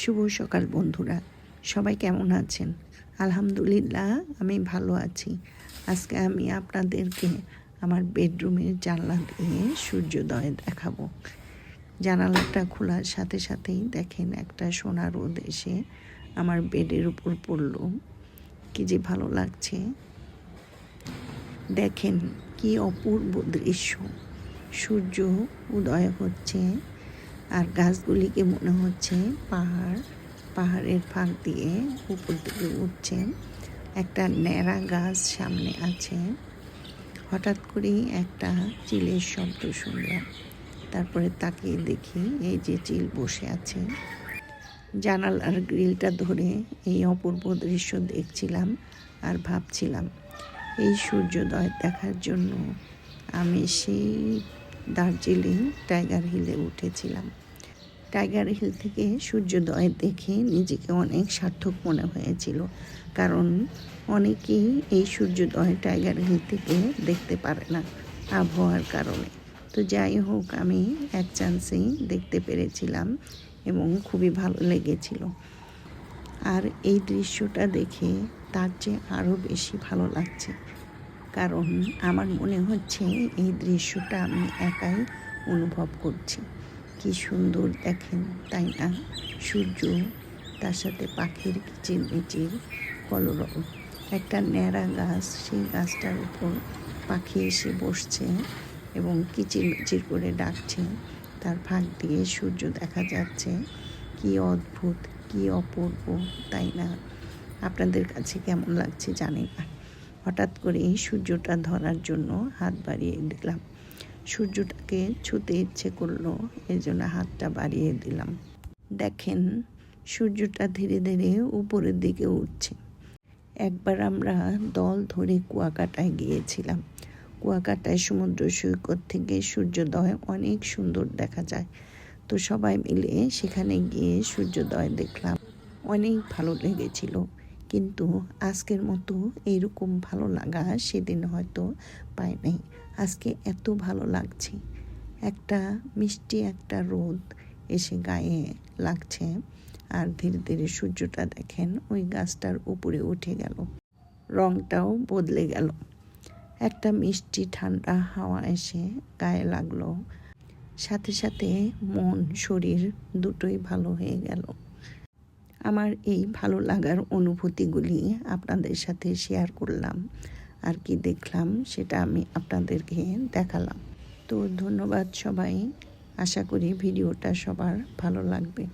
শুভ সকাল, বন্ধুরা। সবাই কেমন আছেন? আলহামদুলিল্লাহ, আমি ভালো আছি। আজকে আমি আপনাদেরকে আমার বেডরুমের জানলা দিয়ে সূর্যোদয় দেখাবো। জানালাটা খোলার সাথে সাথেই দেখেন একটা সোনা রোদ এসে আমার বেডের উপর পড়ল। কি যে ভালো লাগছে। দেখেন কি অপূর্ব দৃশ্য। সূর্য উদয় হচ্ছে। আর গাছগুলিকে মনে হচ্ছে পাহাড়, পাহাড়ের ফাঁক দিয়ে উপর দিকে উঠছে একটা ন্যাড়া গাছ সামনে আছে। হঠাৎ করেই একটা চিলের শব্দ শুনলাম। তারপরে তাকিয়ে দেখি এই যে চিল বসে আছে। জানালার গ্রিলটা ধরে এই অপূর্ব দৃশ্য দেখছিলাম আর ভাবছিলাম, এই সূর্যোদয় দেখার জন্য আমি সেই দার্জিলিং টাইগার হিলে উঠেছিলাম। টাইগার হিল থেকে সূর্যোদয় দেখে নিজেকে অনেক সার্থক মনে হয়েছিল, কারণ অনেকেই এই সূর্যোদয় টাইগার হিল থেকে দেখতে পারে না আবহাওয়ার কারণে। তো যাই হোক, আমি এক চান্সেই দেখতে পেরেছিলাম এবং খুবই ভালো লেগেছিল। আর এই দৃশ্যটা দেখে তার চেয়ে আরও বেশি ভালো লাগছে। কারণ আমার মনে হচ্ছে এই দৃশ্যটা আমি একাই অনুভব করছি। কি সুন্দর দেখেন, তাই না? সূর্য, তার সাথে পাখির কিচির মিচির কলরব। একটা ন্যাড়া গাছ, সেই গাছটার উপর পাখি এসে বসছে এবং কিচির মিচির করে ডাকছে। তার ফাঁক দিয়ে সূর্য দেখা যাচ্ছে। কি অদ্ভুত, কি অপূর্ব, তাই না? আপনাদের কাছে কেমন লাগছে জানি না হঠাৎ করে সূর্যটা ধরার জন্য হাত বাড়িয়ে দিলাম। সূর্যটাকে ছুতে ইচ্ছে করল এই জন্য হাতটা বাড়িয়ে দিলাম। দেখেন, সূর্যটা ধীরে ধীরে উপরের দিকে উঠছে। একবার আমরা দল ধরে কুয়াকাটায় গিয়েছিলাম। কুয়াকাটায় সমুদ্র সৈকত থেকে সূর্যোদয় অনেক সুন্দর দেখা যায়। তো সবাই মিলে সেখানে গিয়ে সূর্যোদয় দেখলাম। অনেক ভালো লেগেছিল। কিন্তু আজকের মতো এইরকম ভালো লাগা সেদিন হয়তো পাই নাই। আজকে এত ভালো লাগছে। একটা মিষ্টি একটা রোদ এসে গায়ে লাগছে আর ধীরে ধীরে সূর্যটা দেখেন ওই গাছটার উপরে উঠে গেল। রংটাও বদলে গেল। একটা মিষ্টি ঠান্ডা হাওয়া এসে গায়ে লাগল। সাথে সাথে মন, শরীর দুটোই ভালো হয়ে গেল। আমার এই ভালো লাগার অনুভূতিগুলি আপনাদের সাথে শেয়ার করলাম আর কি দেখলাম সেটা আমি আপনাদেরকে দেখালাম। তো ধন্যবাদ সবাই। আশা করি ভিডিওটা সবার ভালো লাগবে।